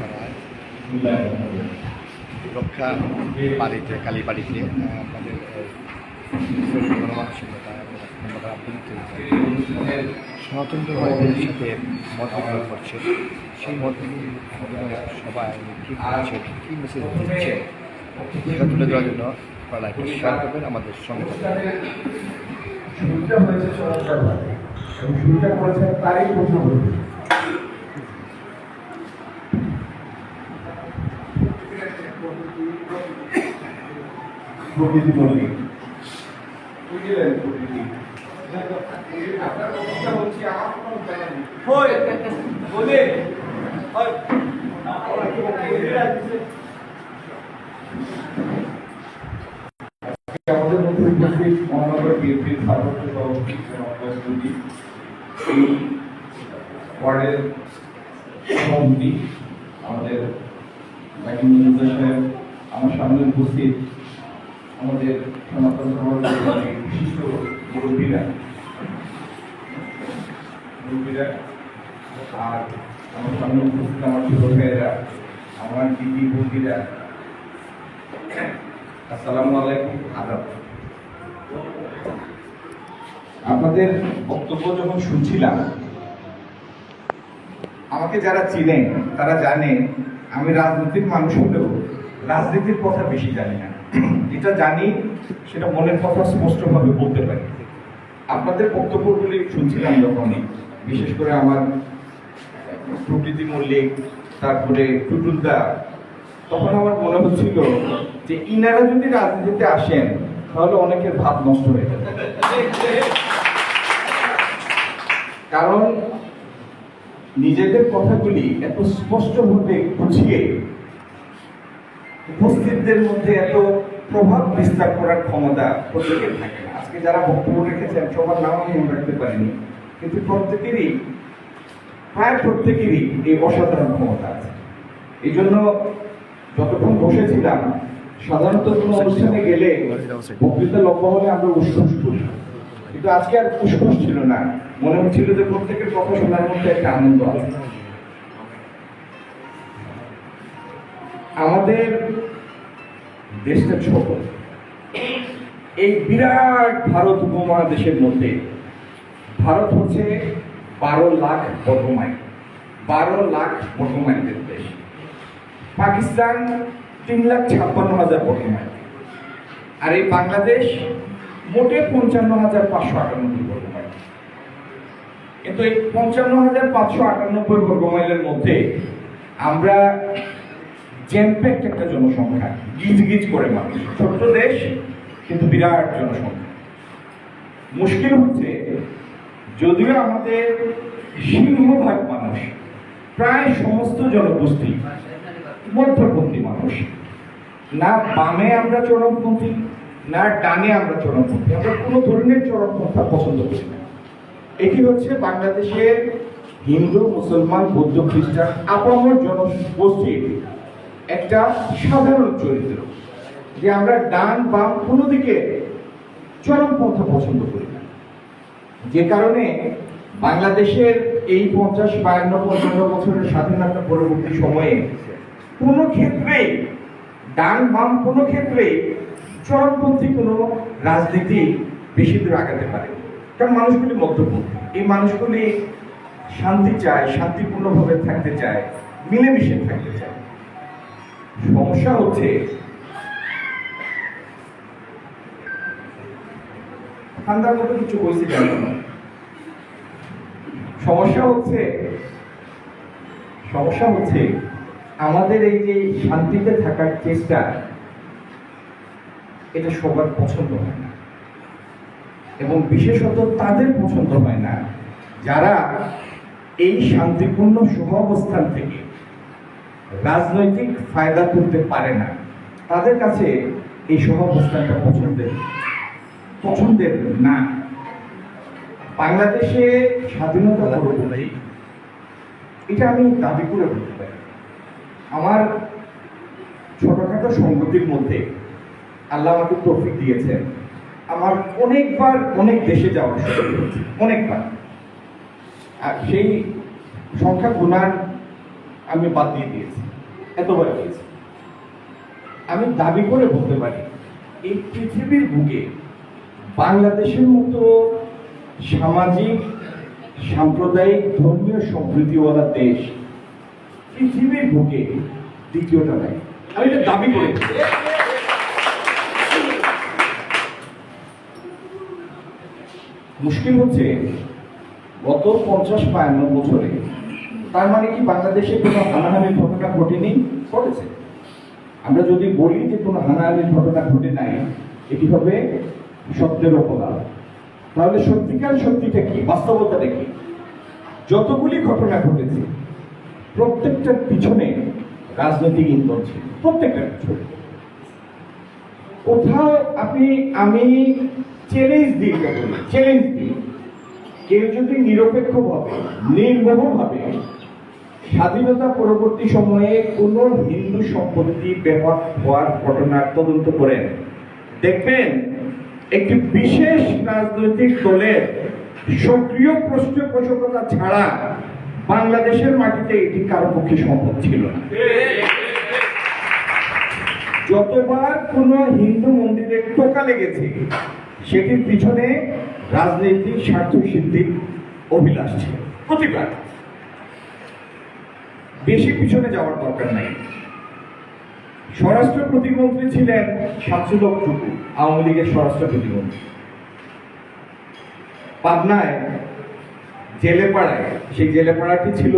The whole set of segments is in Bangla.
পাড়ায় রক্ষা বাড়িতে, কালী বাড়িতে আমাদের সনাতন ধর্মের সাথে মত করছে, সেই মত বিনিময় সবাই কী করছে, কী মেসেজ দিচ্ছে, সেটা তুলে দেওয়ার জন্য আপনারা শেয়ার করবেন আমাদের সঙ্গে। শুরুটা হয়েছে শুরুটা করেছেন তারই প্রশ্নপত্র প্রকৃতি বুঝলেন নেই। হই বলে। হই। আমাদের মধ্যে উপস্থিত মহানগর বিএনপির ভারপ্রাপ্ত সভাপতি জনাব এই ওয়ার্ডের সভাপতি আমাদের মজুমদার সাহেব আমার সামনে উপস্থিত আমাদের সনাতন অনেক বিশিষ্ট মুরব্বীরা মুরব্বীরা আর আমার সামনে উপস্থিত আমার ছোট ভাইয়েরা আমার দিদি বৌদিরা আসসালামু আলাইকুম, আদাব। আপনাদের বক্তব্য যখন শুনছিলাম, আমাকে যারা চিনে তারা জানে, আমি রাজনীতির মানুষ হলেও রাজনীতির কথা বেশি জানি না। যেটা জানি, সেটা মনের কথা স্পষ্টভাবে বলতে পারি। আপনাদের বক্তব্যগুলি শুনছিলাম যখনই, বিশেষ করে আমার প্রকৃতি মল্লিক, তারপরে টুটুলদা, তখন আমার মনে হচ্ছিল যে ইনারা যদি রাজনীতিতে আসেন, তাহলে অনেকের ভাব নষ্ট হয়ে যাবে। কারণ নিজেদের কথাগুলি এত স্পষ্টভাবে গুছিয়ে উপস্থিতদের মধ্যে এত প্রভাব বিস্তার করার ক্ষমতা প্রত্যেকের থাকে না। আজকে যারা বক্তব্য রেখেছেন, সবার নাম আমি মনে রাখতে পারিনি, কিন্তু প্রত্যেকেরই, প্রায় প্রত্যেকেরই এই অসাধারণ ক্ষমতা আছে। এই জন্য যতক্ষণ বসেছিলাম সাধারণত কোনো অনুষ্ঠানে গেলে বক্তৃতা লম্বা হলে আমরা উৎসাহ করি। কিন্তু আজকে আর উৎসাহ ছিল না। মনে হচ্ছিল যে প্রত্যেকের কথা শোনার মধ্যে একটা আনন্দ আছে। আমাদের দেশটা ছোট। এই বিরাট ভারত উপমহাদেশের মধ্যে ভারত হচ্ছে বারো লাখ বর্গমাইল। বারো লাখ বর্গমাইলের দেশ। পাকিস্তান তিন লাখ ছাপ্পান্ন হাজার বর্গমাইল আর এই বাংলাদেশ মোটে পঞ্চান্ন হাজার পাঁচশো আটানব্বই বর্গমাইল কিন্তু এই পঞ্চান্ন হাজার পাঁচশো আটানব্বই বর্গমাইলের মধ্যে আমরা জ্যাম্প্যাক্ট একটা জনসংখ্যা গিজ গিজ করে মানুষ। ছোট্ট দেশ, কিন্তু বিরাট জনসংখ্যা। মুশকিল হচ্ছে, যদিও আমাদের সিংহভাগ মানুষ, প্রায় সমস্ত জনগোষ্ঠী মধ্যপন্থী মানুষ না বামে আমরা চরমপন্থী, না ডানে আমরা চরমপন্থী। আমরা কোনো ধরনের চরমপন্থা পছন্দ করি না। এটি হচ্ছে বাংলাদেশের হিন্দু, মুসলমান, বৌদ্ধ, খ্রিস্টান আপামর জনগোষ্ঠীর একটা সাধারণ চরিত্র যে আমরা ডান, বাম কোনো দিকে চরমপন্থা পছন্দ করি না। যে কারণে বাংলাদেশের এই পঞ্চাশ, বায়ান্ন, পঞ্চান্ন বছরের স্বাধীনতা পরবর্তী সময়ে কোনো ক্ষেত্রেই ডান বাম কোনো ক্ষেত্রে চরমপন্থী কোনো রাজনীতি বেশি দূর আগাতে পারে কারণ মানুষগুলি মধ্যপন্থী। এই মানুষগুলি শান্তি চায়, শান্তিপূর্ণভাবে থাকতে চায়, মিলেমিশে থাকতে চায়। সমস্যা হচ্ছে, ঠান্ডার মতো কিছু বলছি জানো সমস্যা হচ্ছে সমস্যা হচ্ছে আমাদের এই যে শান্তিতে থাকার চেষ্টা, এটা সবার পছন্দ হয় না। এবং বিশেষত তাদের পছন্দ হয় না, যারা এই শান্তিপূর্ণ সহাবস্থান থেকে রাজনৈতিক ফায়দা তুলতে পারে না। তাদের কাছে এই সহাবস্থানটা পছন্দের পছন্দের না। বাংলাদেশে স্বাধীনতা এটা আমি দাবি করে বলতে পারি। আমার ছোটখাটো সংগতির মধ্যে আল্লাহ আমাকে তৌফিক দিয়েছেন। আমার অনেকবার অনেক দেশে যাওয়ার সুযোগ হয়েছে, অনেকবার। আর সেই সংখ্যা গুণার আমি বাদ দিয়ে দিয়েছি এতবার গিয়েছি আমি দাবি করে বলতে পারি, এই পৃথিবীর বুকে বাংলাদেশের মতো সামাজিক, সাম্প্রদায়িক, ধর্মীয় সম্প্রীতিওয়ালা দেশ পৃথিবীর বুকে দ্বিতীয়টা নাই। আমি এটা দাবি করে। মুশকিল হচ্ছে গত পঞ্চাশ বায়ান্ন বছরে তার মানে কি বাংলাদেশে কোনো হানাহানির ঘটনা ঘটেনি? ঘটেছে। আমরা যদি বলি যে কোনো হানাহানির ঘটনা ঘটে নাই, এটি হবে সত্যের অপরাধ। তাহলে সত্যিকার সত্যিটা কি? বাস্তবতাটা কি? যতগুলি ঘটনা ঘটেছে প্রত্যেকটার পিছনে রাজনৈতিক ইন্ধন ছিল প্রত্যেকটার পিছনে। কোথাও আপনি, আমি চ্যালেঞ্জ দিই চ্যালেঞ্জ দিই। কেউ যদি নিরপেক্ষভাবে, নির্মমভাবে স্বাধীনতা পরবর্তী সময়ে কোনো হিন্দু সম্পত্তি ব্যবহার হওয়ার ঘটনার তদন্ত করেন, দেখবেন একটি বিশেষ রাজনৈতিক দলের সক্রিয় পৃষ্ঠপোষকতা ছাড়া বাংলাদেশের মাটিতে এটি কারও পক্ষে সম্ভব ছিল না। যতবার কোনো হিন্দু মন্দিরে টোকা লেগেছে, সেটির পিছনে রাজনৈতিক স্বার্থ সিদ্ধির অভিলাষ ছিল। প্রতিবার। বেশি পিছনে যাওয়ার দরকার নাই। স্বরাষ্ট্র প্রতিমন্ত্রী ছিলেন শামসুলক টুকু, আওয়ামী লীগের স্বরাষ্ট্র প্রতিমন্ত্রী। পাবনায় জেলেপাড়ায়, সেই জেলেপাড়াটি ছিল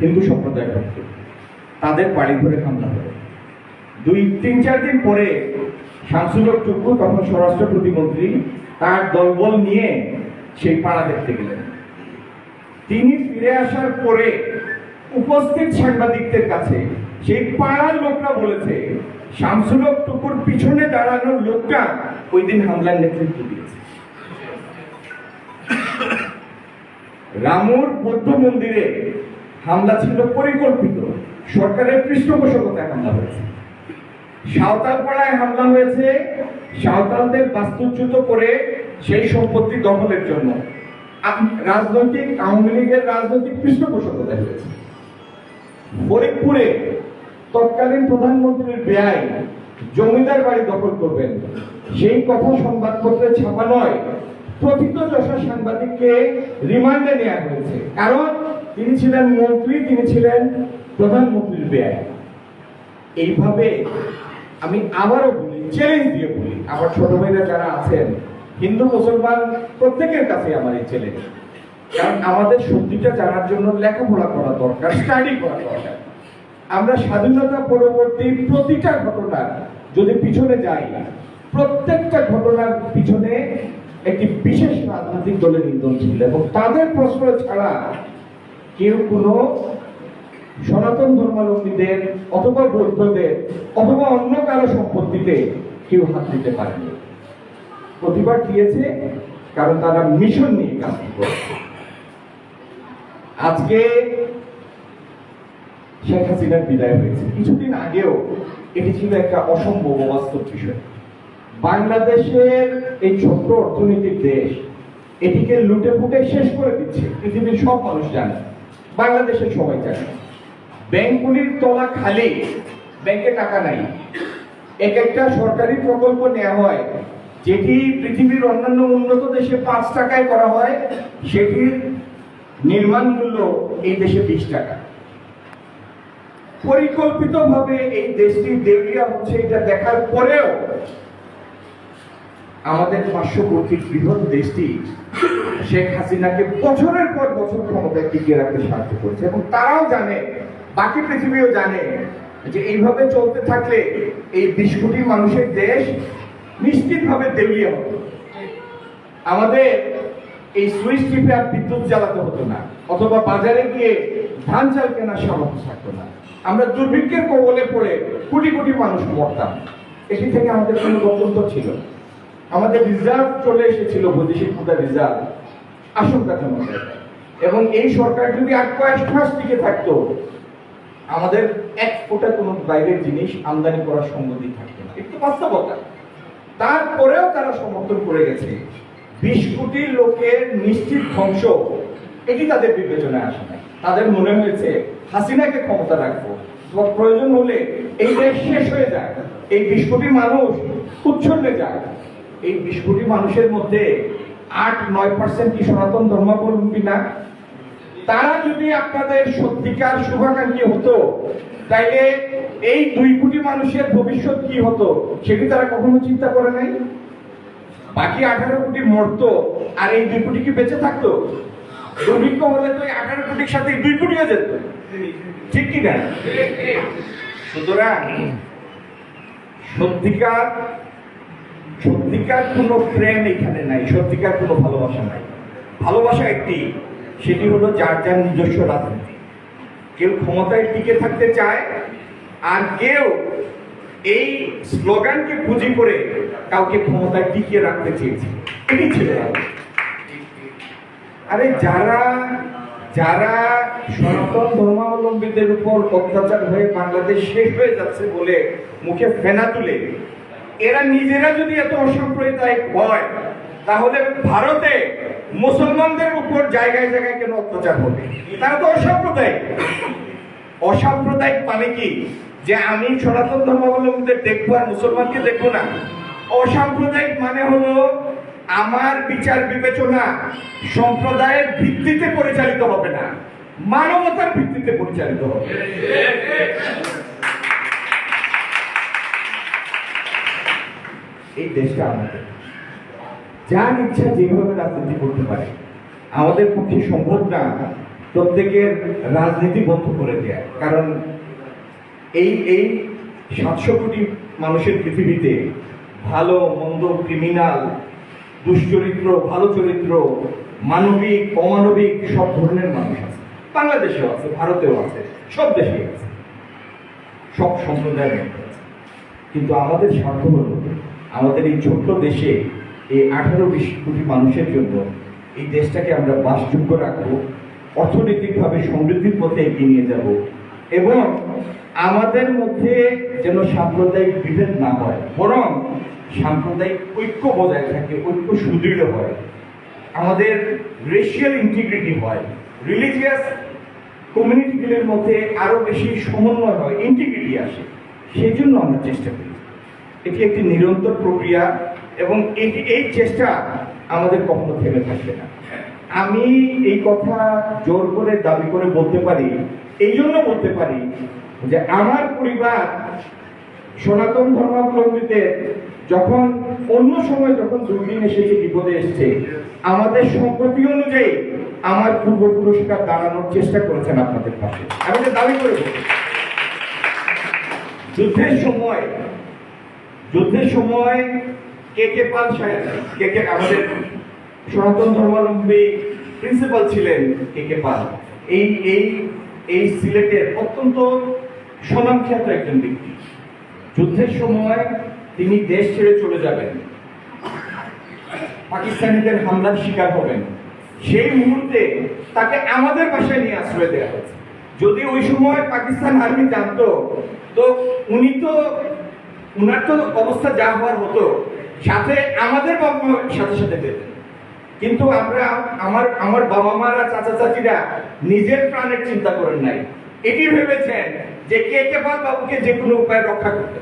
হিন্দু সম্প্রদায়ের ভক্ত তাদের বাড়ি ঘরে হামলা হয়। দুই, তিন, চার দিন পরে শামসুলক টুকু তখন স্বরাষ্ট্র প্রতিমন্ত্রী তার দলবল নিয়ে সেই পাড়া দেখতে গেলেন। তিনি ফিরে আসার পরে উপস্থিত সাংবাদিকদের কাছে সেই পাড়ার লোকরা বলেছে শামসুলক টুকুর পিছনে দাঁড়ানোর লোকটা ওই দিন হামলার নেতৃত্ব দিয়েছে। রামুর বৌদ্ধ মন্দিরে হামলা ছিল পরিকল্পিত। সরকারের পৃষ্ঠপোষকতায় হামলা হয়েছে। সাঁওতাল পাড়ায় হামলা হয়েছে। সাঁওতালদের বাস্তুচ্যুত করে সেই সম্পত্তি দখলের জন্য। রাজনৈতিক, আওয়ামী লীগের রাজনৈতিক পৃষ্ঠপোষকতা হয়েছে। ফরিদপুরে তৎকালীন প্রধানমন্ত্রীর ব্যয় জমিদার বাড়ি দখল করবেন। সেই কথা সংবাদপত্রে ছাপা নয়। প্রথিত যশা সাংবাদিককে রিমান্ডে নেওয়া হয়েছে। কারণ তিনি ছিলেন মন্ত্রী, তিনি ছিলেন প্রধানমন্ত্রীর ব্যয়। এইভাবে আমি আবারও বলি চ্যালেঞ্জ দিয়ে বলি, আমার ছোট ভাইরা যারা আছেন, হিন্দু, মুসলমান, প্রত্যেকের কাছে আমার এই চ্যালেঞ্জ কারণ আমাদের সত্যিটা জানার জন্য লেখাপড়া করা দরকার স্টাডি করা দরকার। আমরা স্বাধীনতা পরবর্তী প্রতিটা ঘটনার যদি পিছনে যাই, প্রত্যেকটা ঘটনার পিছনে একটি বিশেষ রাজনৈতিক দলের ইন্ধন ছিল এবং তাদের প্রশ্ন ছাড়া কেউ কোনো সনাতন ধর্মাবলম্বীদের অথবা বৌদ্ধদের অথবা অন্য কারও সম্পত্তিতে কেউ হাত দিতে পারেনি। প্রতিবাদ দিয়েছে, কারণ তারা মিশন নিয়ে কাজ করেছে। আজকে শেখ হাসিনার বিদায় হয়েছে। কিছুদিন আগেও এটি ছিল একটা অসম্ভব অবাস্তব বিষয়। বাংলাদেশের এই ছোট্ট অর্থনৈতিক দেশ, এটিকে লুটে ফুটে শেষ করে দিচ্ছে পৃথিবীর সব মানুষ জানে, বাংলাদেশের সবাই জানে। ব্যাংকগুলির তলা খালি, ব্যাংকে টাকা নাই। এক একটা সরকারি প্রকল্প নেওয়া হয়, যেটি পৃথিবীর অন্যান্য উন্নত দেশে পাঁচ টাকায় করা হয়, সেটির নির্মাণ মূল্য এই দেশে বিশ টাকা। পরিকল্পিতভাবে এই দেশটি দেউলিয়া হচ্ছে এটা দেখার পরেও আমাদের পার্শ্ববর্তী বৃহৎ দেশটি শেখ হাসিনাকে বছরের পর বছর ক্ষমতায় টিকিয়ে রাখতে সাহায্য করেছে এবং তারাও জানে, বাকি পৃথিবীও জানে যে এইভাবে চলতে থাকলে এই বিশ কোটি মানুষের দেশ নিশ্চিতভাবে দেউলিয়া হতো। আমাদের এই সুইচ টিপে আর বিদ্যুৎ জ্বালাতে হতো না, অথবা বাজারে গিয়ে ধান চাল কেনার সামর্থ্য থাকতো না। আমরা দুর্ভিক্ষের কবলে পড়ে কোটি কোটি মানুষ মরতাম। এটি থেকে আমাদের কোনো গত্যন্তর ছিল না। আমাদের রিজার্ভ চলে এসেছিল বৈদেশিক মুদ্রা রিজার্ভ আশঙ্কাজনক জায়গায়। এবং এই সরকার যদি আর কয়েক মাস টিকে থাকতো, আমাদের এক ফোটা কোনো বাইরের জিনিস আমদানি করার সঙ্গতি থাকতো না। একটু বাস্তবতা। তারপরেও তারা সমর্থন করে গেছে। বিশ কোটি লোকের নিশ্চিত ধ্বংস, এটি তাদের বিবেচনায় আসে না তাদের মনে হয়েছে, হাসিনাকে ক্ষমতা রাখব। প্রয়োজন হলে এই দেশ শেষ হয়ে যায়। এই বিশ কোটি মানুষ উচ্ছন্নে যায় এই বিশ কোটি মানুষের মধ্যে আট, নয় পার্সেন্ট কি সনাতন ধর্মাবলম্বী না। তারা যদি আপনাদের সত্যিকার শুভাকাঙ্ক্ষী হতো, তাইলে এই দুই কোটি মানুষের ভবিষ্যৎ কি হতো, সেটি তারা কখনো চিন্তা করে নাই? বাকি আঠারো কোটি মরতো, আর এই দুই কোটি কি বেঁচে থাকতো? দুর্ভিক্ষ হলে তো এই আঠারো কোটির সাথে দুই কোটিও যেত। ঠিক কি না? সুতরাং সত্যিকার সত্যিকার কোনো প্রেম এখানে নাই, সত্যিকার কোনো ভালোবাসা নাই। ভালোবাসা একটি, সেটি হলো যার যার নিজস্ব রাজনীতি। কেউ ক্ষমতায় টিকে থাকতে চায়, আর কেউ এই স্লোগানকে পুঁজি করে কাউকে ক্ষমতায় টিকিয়ে রাখতে চেয়েছে। এটি ছিল আরে যারা যারা সনাতন ধর্মাবলম্বীদের উপর অত্যাচার হয়ে বাংলাদেশ শেষ হয়ে যাচ্ছে বলে মুখে ফেনা তুলে এরা নিজেরা যদি এত অসাম্প্রদায়িক হয়, তাহলে ভারতে মুসলমানদের উপর জায়গায় জায়গায় কেন অত্যাচার হবে? তারা তো অসাম্প্রদায়িক। অসাম্প্রদায়িক মানে কি? যে আমি সনাতন ধর্মাবলম্বীদের দেখব আর মুসলমানকে দেখব না। অসাম্প্রদায়িক মানে হলো আমার বিচার বিবেচনা সম্প্রদায়ের ভিত্তিতে পরিচালিত হবে না। মানবতার ভিত্তিতে পরিচালিত হবে। এই দেশটা আমাদের। যার ইচ্ছা যেভাবে রাজনীতি করতে পারে, আমাদের পক্ষে সম্ভব না প্রত্যেকের রাজনীতি বন্ধ করে দেয়া। কারণ এই এই সাতশো কোটি মানুষের পৃথিবীতে ভালো, মন্দ ক্রিমিনাল দুশ্চরিত্র, ভালো চরিত্র, মানবিক, অমানবিক সব ধরনের মানুষ আছে। বাংলাদেশেও আছে, ভারতেও আছে, সব দেশেই আছে। সব সম্প্রদায়ের মধ্যে আছে। কিন্তু আমাদের স্বার্থ হলো আমাদের এই ছোট্ট দেশে এই আঠারো বিশ কোটি মানুষের জন্য এই দেশটাকে আমরা বাসযোগ্য রাখব, অর্থনৈতিকভাবে সমৃদ্ধির পথে এগিয়ে নিয়ে যাব এবং আমাদের মধ্যে যেন সাম্প্রদায়িক বিভেদ না হয়, বরং সাম্প্রদায়িক ঐক্য বজায় থাকে, ঐক্য সুদৃঢ় হয়। আমাদের রেশিয়াল ইন্টিগ্রিটি হয় রিলিজিয়াস কমিউনিটিগুলির মধ্যে আরও বেশি সমন্বয় হয় ইন্টিগ্রিটি আসে, সেই জন্য আমরা চেষ্টা করি। এটি একটি নিরন্তর প্রক্রিয়া এবং এটি, এই চেষ্টা আমাদের কখনো থেমে থাকবে না। আমি এই কথা জোর করে দাবি করে বলতে পারি, এই জন্য বলতে পারি যে আমার পরিবার সনাতন ধর্মাবলম্বীদের যখন, অন্য সময় যখন দুর্দিন এসেছে, বিপদে এসছে, আমাদের সম্পত্তি অনুযায়ী আমার পূর্বপুরুষরা দাঁড়ানোর চেষ্টা করেছেন আপনাদের পাশে। আমি এটা দাবি করে যুদ্ধের সময় যুদ্ধের সময় কে কে পাল কে কে আমাদের সনাতন ধর্মাবলম্বী প্রিন্সিপাল ছিলেন কে কে পাল। এই এই এই সিলেটের অত্যন্ত সুনামখ্যাত একজন ব্যক্তি। যুদ্ধের সময় তিনি দেশ ছেড়ে চলে যাবেন। পাকিস্তানিদের হামলার শিকার হবেন। সেই মুহূর্তে তাকে আমাদের বাসায় নিয়ে আশ্রয় দেওয়া হয়েছে। যদি ওই সময় পাকিস্তান আর্মি জানতো, তো উনি তো উনার তো অবস্থা যা হওয়ার হতো সাথে আমাদের বাবা সাথে সাথে পেতেন কিন্তু আমরা, আমার আমার বাবা মারা চাচা, চাচিরা নিজের প্রাণের চিন্তা করেন নাই। এটি ভেবেছেন যে কে কে পাল বাবুকে যে কোনো উপায় রক্ষা করতে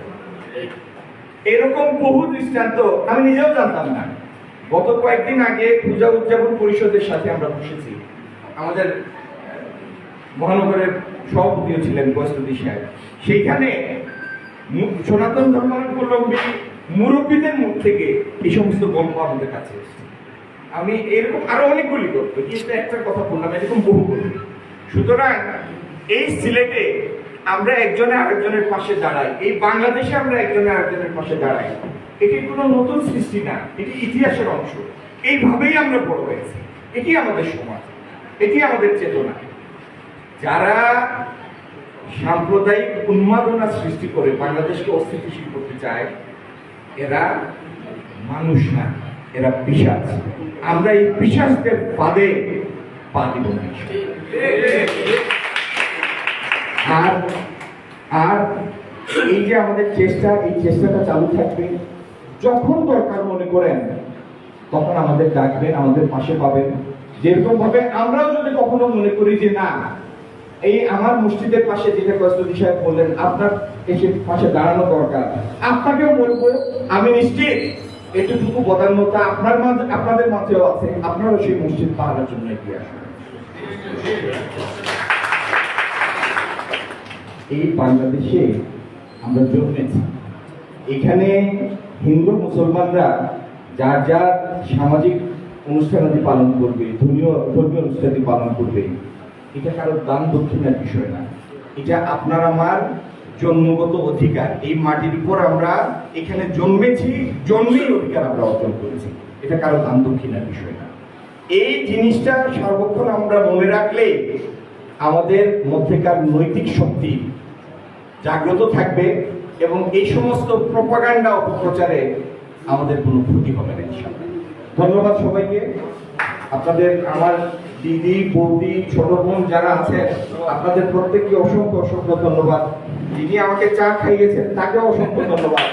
এরকম বহু দৃষ্টান্ত আমি নিজেও জানতাম না। গত কয়েকদিন আগে পূজা উদযাপন পরিষদের সাথে আমরা বসেছি। আমাদের মহানগরের সভাপতিও ছিলেন বৈষ্ণবী সাহেব। সেইখানে সনাতন ধর্মাবলম্বী মুরব্বীদের মুখ থেকে এই সমস্ত গল্প আমাদের কাছে আমি এরকম আরও অনেকগুলি গল্প কিন্তু একটা কথা বললাম, এরকম বহু গল্প। সুতরাং এই সিলেটে আমরা একজনে আরেকজনের পাশে দাঁড়াই, এই বাংলাদেশে আমরা একজনে আরেকজনের পাশে দাঁড়াই, এটি কোনো নতুন সৃষ্টি না, এটি ইতিহাসের অংশ। এইভাবেই আমরা বড় হয়েছি। এটি আমাদের সমাজ, এটি আমাদের চেতনা। যারা সাম্প্রদায়িক উন্মাদনা সৃষ্টি করে বাংলাদেশকে অস্থিতিশীল করতে চায়, এরা মানুষ না, এরা পিসাচ আমরা এই পিসাচদের পাদে পা দিব আর আর এই যে আমাদের চেষ্টা, এই চেষ্টাটা চালু থাকবে, যখন দরকার মনে করেন, তখন আমাদের ডাকবেন, আমাদের পাশে পাবেন। যেরকম ভাবে আমরাও যদি কখনো মনে করি যে না এই আমার মসজিদের পাশে যেটা কস্তুরি সাহেব বললেন আপনার এসে পাশে দাঁড়ানো দরকার আপনাকেও বলব, আমি নিশ্চিত এটুকু বদান্যতা আপনার মাঝে, আপনাদের মাঝেও আছে, আপনারাও সেই মসজিদ পাহাড়ের জন্য এগিয়ে আসবেন এই বাংলাদেশে আমরা জন্মেছি। এখানে হিন্দু মুসলমানরা যার যার সামাজিক অনুষ্ঠানাদি পালন করবে, ধর্মীয় ধর্মীয় অনুষ্ঠানাদি পালন করবে। এটা কারও দান দক্ষিণার বিষয় না। এটা আপনার আমার জন্মগত অধিকার। এই মাটির উপর আমরা এখানে জন্মেছি, জন্মেই অধিকার আমরা অর্জন করেছি। এটা কারও দান দক্ষিণার বিষয় না। এই জিনিসটা সর্বক্ষণ আমরা মনে রাখলে আমাদের মধ্যেকার নৈতিক শক্তি জাগ্রত থাকবে এবং এই সমস্ত প্রপাগান্ডা অপপ্রচারে আমাদের কোনো ক্ষতি হবে না। ধন্যবাদ সবাইকে। আপনাদের আমার দিদি, বৌদি, ছোট বোন যারা আছেন আপনাদের প্রত্যেককে অসংখ্য অসংখ্য ধন্যবাদ। যিনি আমাকে চা খাইয়েছেন, তাকেও অসংখ্য ধন্যবাদ।